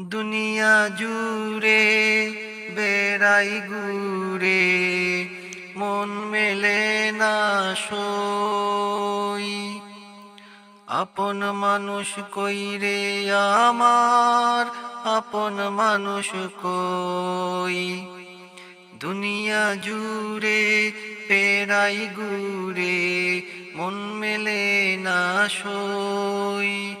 দুনিয়া জুড়ে, বেড়াই ঘুরে, মন মেলে না সই। আপন মানুষ কইরে আমার? আপন মানুষ কই? দুনিয়া জুড়ে পেরাই ঘুরে, মন মেলে না সই।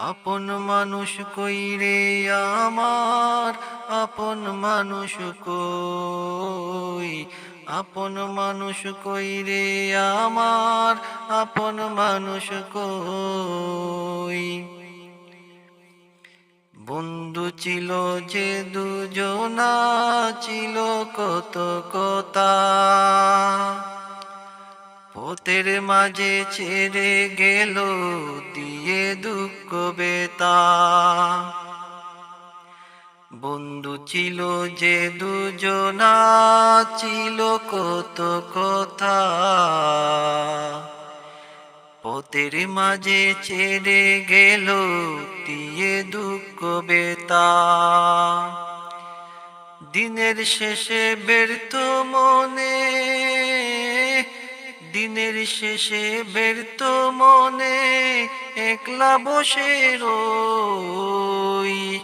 আপন মানুষ কইরে আমার, আপন মানুষ কই? আপন মানুষ কইরে আমার, আপন মানুষ কই? বন্ধু ছিল যে দুজনা, ছিল কত কথা? পথের মাঝে ছেড়ে গেল, দিয়ে দুঃখ বেতা। বন্ধু ছিল যে দুজনা, ছিল কত কথা। পথের মাঝে ছেড়ে গেল, দিয়ে দুঃখ বেতা। দিনের শেষে ব্যর্থ মনে দিনের শেষে ব্যর্থ মনে একলা বসে রই।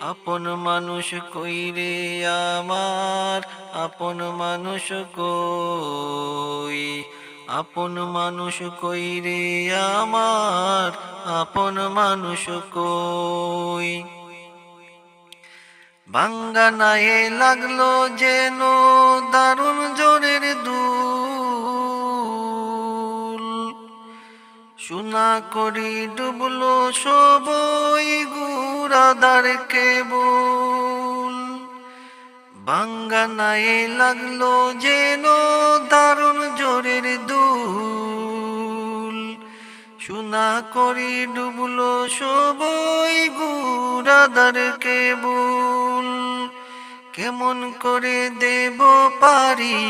আপন মানুষ কইরে আমার, আপন মানুষ কই। আপন মানুষ কইরে আমার, আপন মানুষ কই। বাঙ্গানায়ে লাগল যেন দারুণ জোরের সোনা করি ডুবলো সবই গুড়াদার কেবল। বাঙ্গানায়ে লাগল যেন দারুণ জোরের দুল। সোনা করি ডুবলো সবই গুড়াদার কেবল। কেমন করে দেব পারি?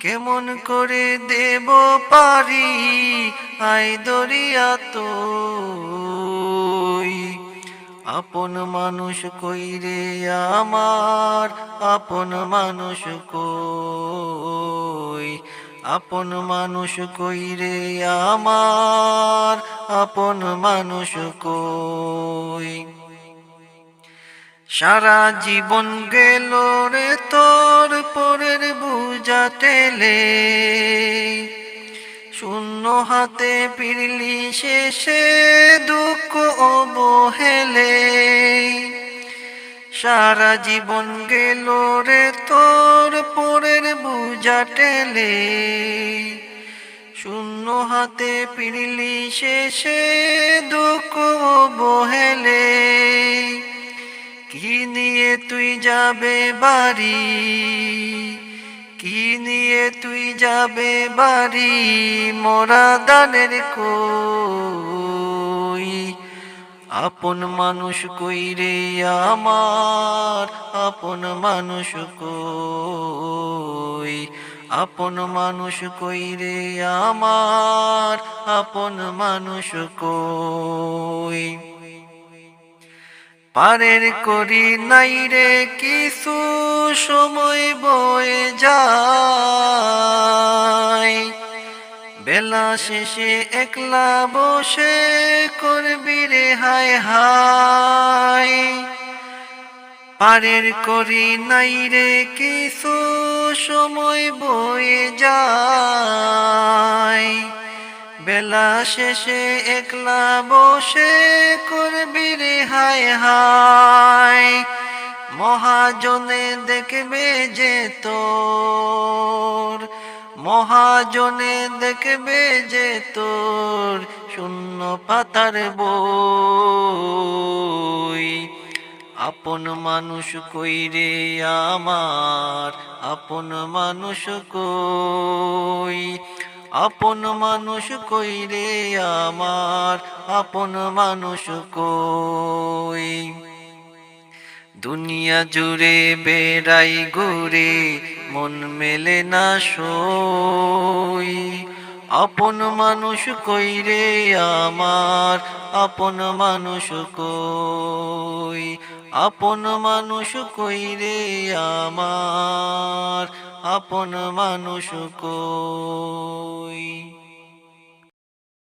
কেমন করে দেব পারি? আই দরিয়া তো আপন মানুষ কই রে আমার? আপন মানুষ কই? আপন মানুষ কইরে আমার? আপন মানুষ কই? সারা জীবন গেল রে তোর পরের বুঝা টেলে শূন্য হাতে পিরলি শেষে দুঃখ অবহেলে। সারা জীবন গেল রে তোর পরের বুঝা টেলে শূন্য হাতে পিরলি শেষে দুঃখ অবহেলে তুই যাবে বাড়ি? কি নিয়ে তুই যাবে বাড়ি? মোরা দানের কই? আপন মানুষ কই রে আমার? আপন মানুষ কই? আপন মানুষ কই রে আমার? আপন মানুষ কই? পারের করি নাই রে কিছু সময় বয়ে যায়। বেলা শেষে একলা বসে করবি রে হায় হায় পারের করি নাই রে কিছু সময় বয়ে যায়। বেলা শেষে একলা বসে করবি রে হায় হায়। মহাজনে দেখবে যে তোর, মহাজনে দেখবে যে তোর শূন্য পাতার বই। আপন মানুষ কই রে আমার, আপন মানুষ কই? আপন মানুষ কইরে আমার, আপন মানুষ কই? দুনিয়া জুড়ে বেড়াই ঘুরে মন মেলে না সই। আপন মানুষ কই রে আমার, আপন মানুষ কই? আপন মানুষ কই রে আমার আপন মানুষ কই